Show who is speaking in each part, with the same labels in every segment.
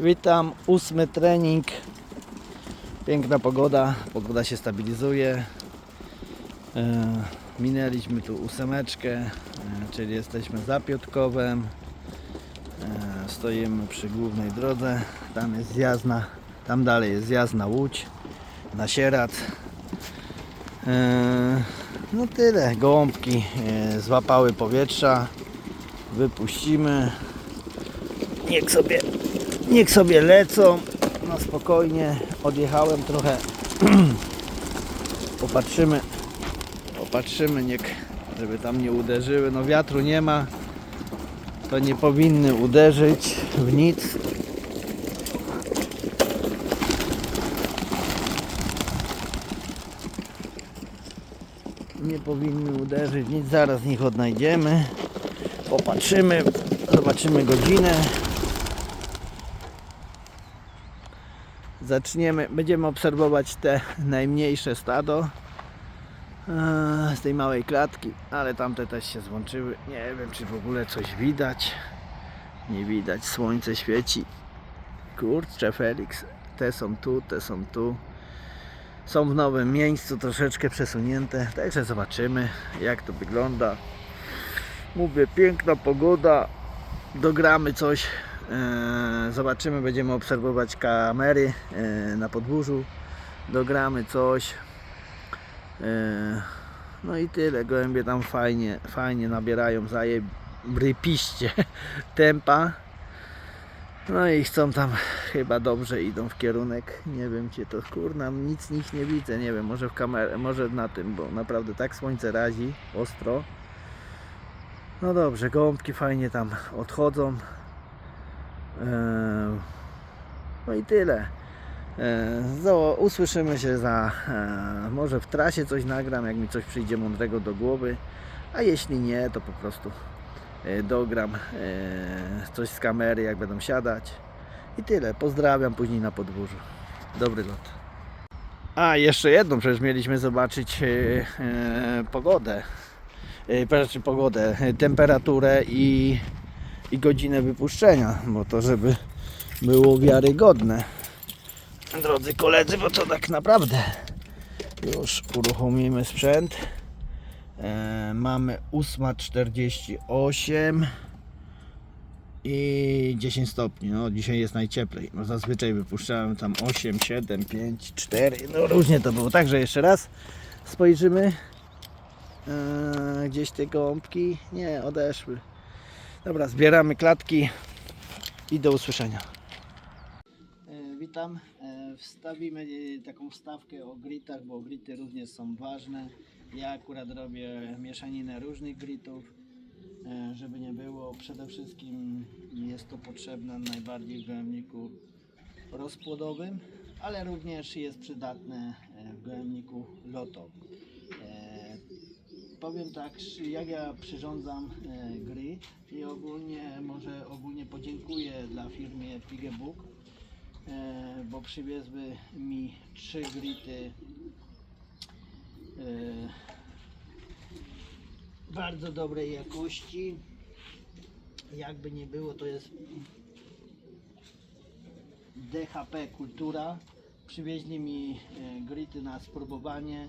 Speaker 1: Witam, ósmy trening. Piękna pogoda, pogoda się stabilizuje. E, minęliśmy tu ósemeczkę, e, czyli jesteśmy za Piotkowem. E, stoimy przy głównej drodze. Tam jest zjazd na, tam dalej jest zjazd na Łódź, na Sieradz. E, no tyle, gołąbki złapały powietrza. Wypuścimy. Niech sobie, niech sobie lecą na spokojnie. Odjechałem trochę. Popatrzymy, popatrzymy, niech, żeby tam nie uderzyły. No wiatru nie ma, to nie powinny uderzyć w nic. Nie powinny uderzyć nic, zaraz ich odnajdziemy. Popatrzymy, zobaczymy godzinę. Zaczniemy, będziemy obserwować te najmniejsze stado e, z tej małej klatki, ale tamte też się złączyły. Nie wiem, czy w ogóle coś widać. Nie widać, słońce świeci. Kurczę, Felix, te są tu, te są tu. Są w nowym miejscu, troszeczkę przesunięte, także zobaczymy, jak to wygląda. Mówię, piękna pogoda, dogramy coś, zobaczymy, będziemy obserwować kamery e, na podwórzu, dogramy coś. E, no i tyle, gołębie tam fajnie, fajnie nabierają zajebrypiście tempa. No i chcą tam, chyba dobrze idą w kierunek, nie wiem gdzie to, kurna, nic nich nie widzę, nie wiem, może w kamerę, może na tym, bo naprawdę tak słońce razi, ostro. No dobrze, gołąbki fajnie tam odchodzą. Eee, No i tyle. Eee, Usłyszymy się za. eee, Może w trasie coś nagram, jak mi coś przyjdzie mądrego do głowy. A jeśli nie, to po prostu dogram coś z kamery, jak będą siadać. I tyle. Pozdrawiam później na podwórzu. Dobry lot. A, jeszcze jedną, przecież mieliśmy zobaczyć pogodę. Znaczy pogodę, temperaturę i, i godzinę wypuszczenia, bo to żeby było wiarygodne. Drodzy koledzy, bo to tak naprawdę już uruchomimy sprzęt. E, mamy 8.48 i 10 stopni. No dzisiaj jest najcieplej. No zazwyczaj wypuszczałem tam 8, 7, 5, 4. No różnie to było. Także jeszcze raz spojrzymy. Eee, gdzieś te gąbki nie odeszły. Dobra, zbieramy klatki i do usłyszenia. E, witam. E, wstawimy e, taką wstawkę o gritach, bo grity również są ważne. Ja akurat robię mieszaninę różnych gritów, żeby nie było. Przede wszystkim jest to potrzebne najbardziej w gołębniku rozpłodowym, ale również jest przydatne w gołębniku lotowym. Powiem tak, jak ja przyrządzam e, i ogólnie może ogólnie podziękuję dla firmy Pigebook, bo przywiezły mi trzy grity e, bardzo dobrej jakości. Jakby nie było, to jest DHP Kultura. Przywieźli mi e, grity na spróbowanie.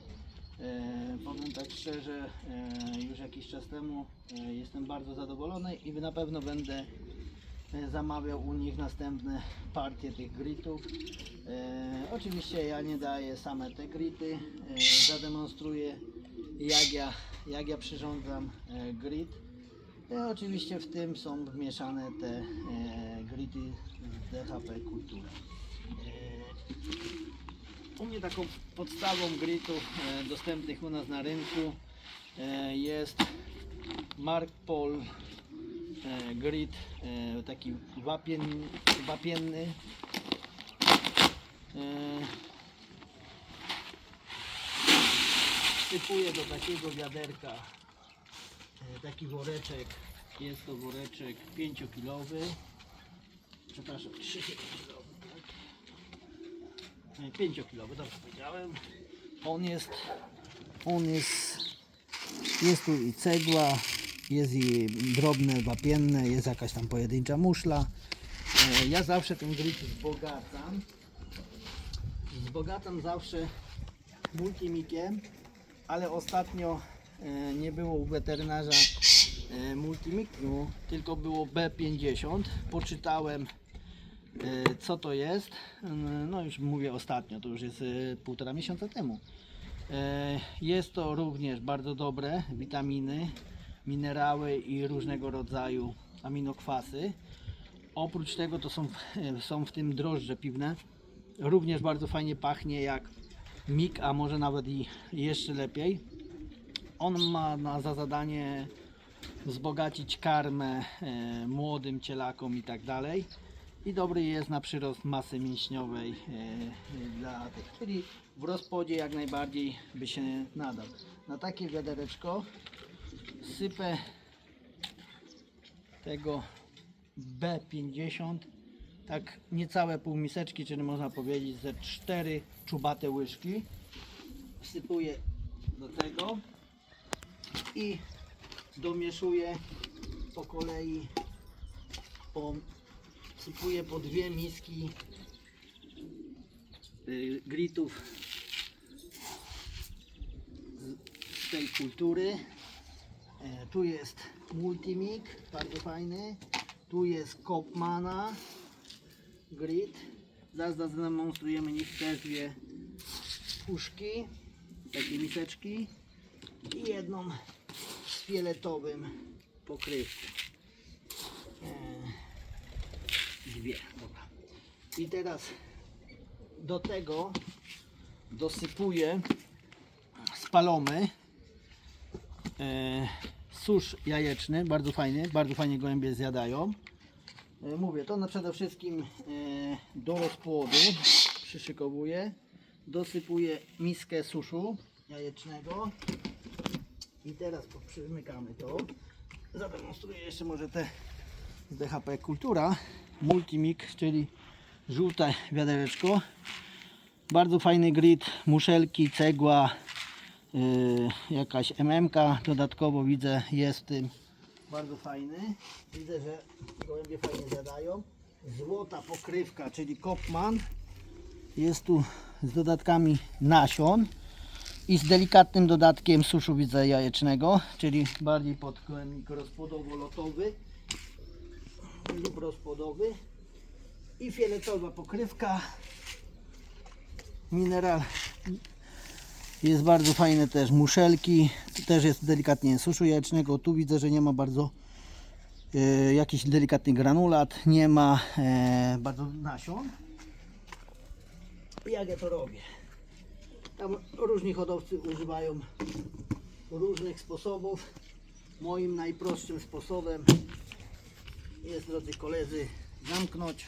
Speaker 1: E, powiem tak szczerze, e, już jakiś czas temu e, jestem bardzo zadowolony i na pewno będę e, zamawiał u nich następne partie tych gritów. E, oczywiście ja nie daję same te grity, e, zademonstruję jak ja, jak ja przyrządzam e, grit. E, oczywiście w tym są wmieszane te e, grity z DHP Kultura. E, u mnie taką podstawą gritów e, dostępnych u nas na rynku e, jest Mark Paul e, grit, taki wapien, wapienny. Wsypuję do takiego wiaderka taki woreczek. Jest to woreczek 5-kilowy. Przepraszam, 3-kilowy. Tak? 5-kilowy, dobrze powiedziałem. On jest, on jest, jest tu i cegła, jest i drobne wapienne, jest jakaś tam pojedyncza muszla. E, Ja zawsze ten grid wzbogacam. Wzbogacam zawsze multimikiem, ale ostatnio e, nie było u weterynarza e, multimiku, tylko było B50. Poczytałem co to jest. Mm, No już mówię ostatnio, to już jest e, półtora miesiąca temu. Jest to również bardzo dobre witaminy, minerały i różnego rodzaju aminokwasy. Oprócz tego to są, są w tym drożdże piwne. Również bardzo fajnie pachnie jak mik, a może nawet i jeszcze lepiej. On ma na za zadanie wzbogacić karmę młodym cielakom i tak dalej. I dobry jest na przyrost masy mięśniowej e, e, dla tych, czyli w rozpodzie jak najbardziej by się nadał. Na takie wiadereczko sypę tego B50 tak niecałe pół miseczki, czyli można powiedzieć ze cztery czubate łyżki wsypuję do tego i domieszuję po kolei po, wsypuję po dwie miski y, gritów z, tej kultury E, Tu jest Multimig, bardzo fajny. Tu jest Kopmana Grid. Zaraz zademonstrujemy nich też dwie puszki, takie miseczki i jedną z fioletowym pokrywką. E, Dwie, dobra. I teraz do tego dosypuję spalomy e, susz jajeczny, bardzo fajny, bardzo fajnie gołębie zjadają. E, mówię, to na przede wszystkim e, do rozpłodu przyszykowuję. Dosypuję miskę suszu jajecznego. I teraz przymykamy to. Zademonstruję jeszcze może te DHP Kultura Multimik, czyli żółte wiadereczko. Bardzo fajny grid, muszelki, cegła, yy, jakaś MMK dodatkowo widzę jest tym bardzo fajny. Widzę, że gołębie fajnie zjadają. Złota pokrywka, czyli Kopman. Jest tu z dodatkami nasion i z delikatnym dodatkiem suszu widzę jajecznego, czyli bardziej pod gołębnik rozpłodowo-lotowy lub rozpłodowy i fioletowa pokrywka. Mineral jest bardzo fajne też muszelki tu też jest delikatnie suszu jajecznego. Tu widzę, że nie ma bardzo e, jakiś delikatny granulat nie ma e, bardzo nasion. Jak ja to robię? Tam różni hodowcy używają różnych sposobów. Moim najprostszym sposobem jest, drodzy koledzy, zamknąć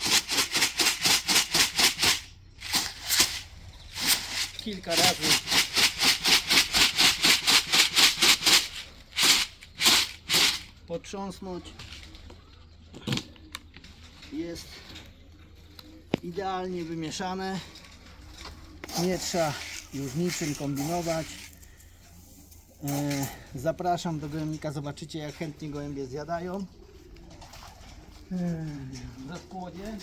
Speaker 1: kilka razy. Potrząsnąć. Jest idealnie wymieszane. Nie trzeba już niczym kombinować. E, Zapraszam do gołębnika, zobaczycie jak chętnie gołębie zjadają w rozkładzie.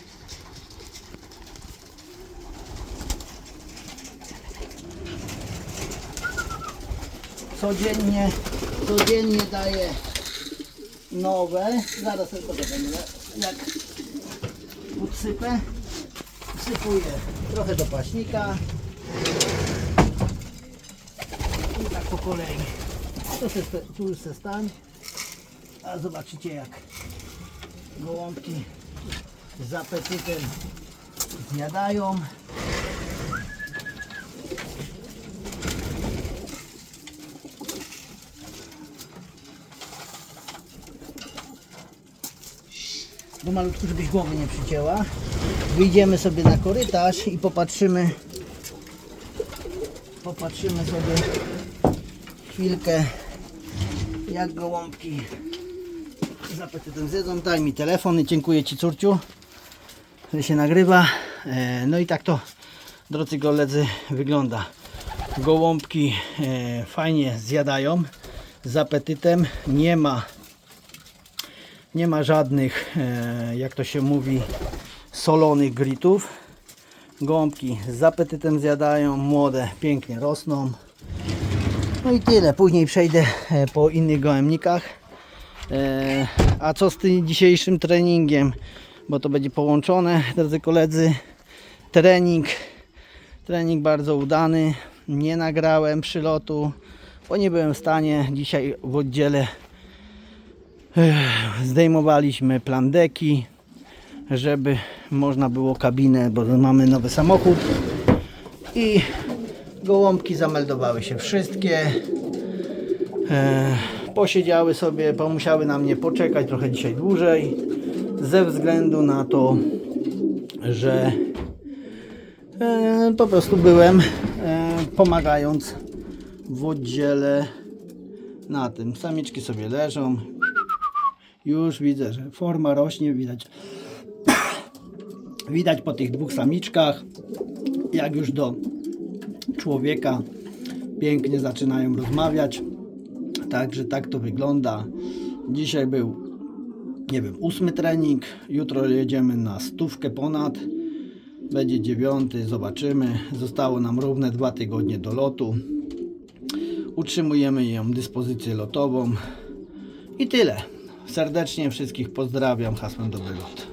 Speaker 1: Codziennie, codziennie daję nowe. Zaraz tylko będę jak podsypę. Wsypuję trochę do paśnika. I tak po kolei. To se, tu se stań. A zobaczycie jak gołąbki z apetytem zjadają. Bo malutku, żebyś głowy nie przycięła. Wyjdziemy sobie na korytarz i popatrzymy. Popatrzymy sobie chwilkę jak gołąbki z apetytem zjedzą. Daj mi telefon i dziękuję Ci córciu, że się nagrywa. E, No i tak to, drodzy koledzy, wygląda. Gołąbki e, fajnie zjadają z apetytem. Nie ma, nie ma żadnych, e, jak to się mówi, solonych gritów. Gąbki z apetytem zjadają, młode pięknie rosną. No i tyle. Później przejdę po innych gołębnikach. E, A co z tym dzisiejszym treningiem? Bo to będzie połączone, drodzy koledzy. Trening. Trening bardzo udany. Nie nagrałem przylotu, bo nie byłem w stanie. Dzisiaj w oddziale e, zdejmowaliśmy plandeki, żeby można było kabinę, bo mamy nowy samochód. I gołąbki zameldowały się wszystkie. E, posiedziały sobie, pomusiały na mnie poczekać trochę dzisiaj dłużej, ze względu na to, że e, po prostu byłem e, pomagając w oddziale na tym. Samiczki sobie leżą. Już widzę, że forma rośnie, widać. Widać po tych dwóch samiczkach, jak już do człowieka pięknie zaczynają rozmawiać. Także tak to wygląda. Dzisiaj był, nie wiem, ósmy trening. Jutro jedziemy na stówkę ponad. Będzie dziewiąty, zobaczymy. Zostało nam równe dwa tygodnie do lotu. Utrzymujemy ją dyspozycję lotową. I tyle. Serdecznie wszystkich pozdrawiam. Hasłem dobry lot.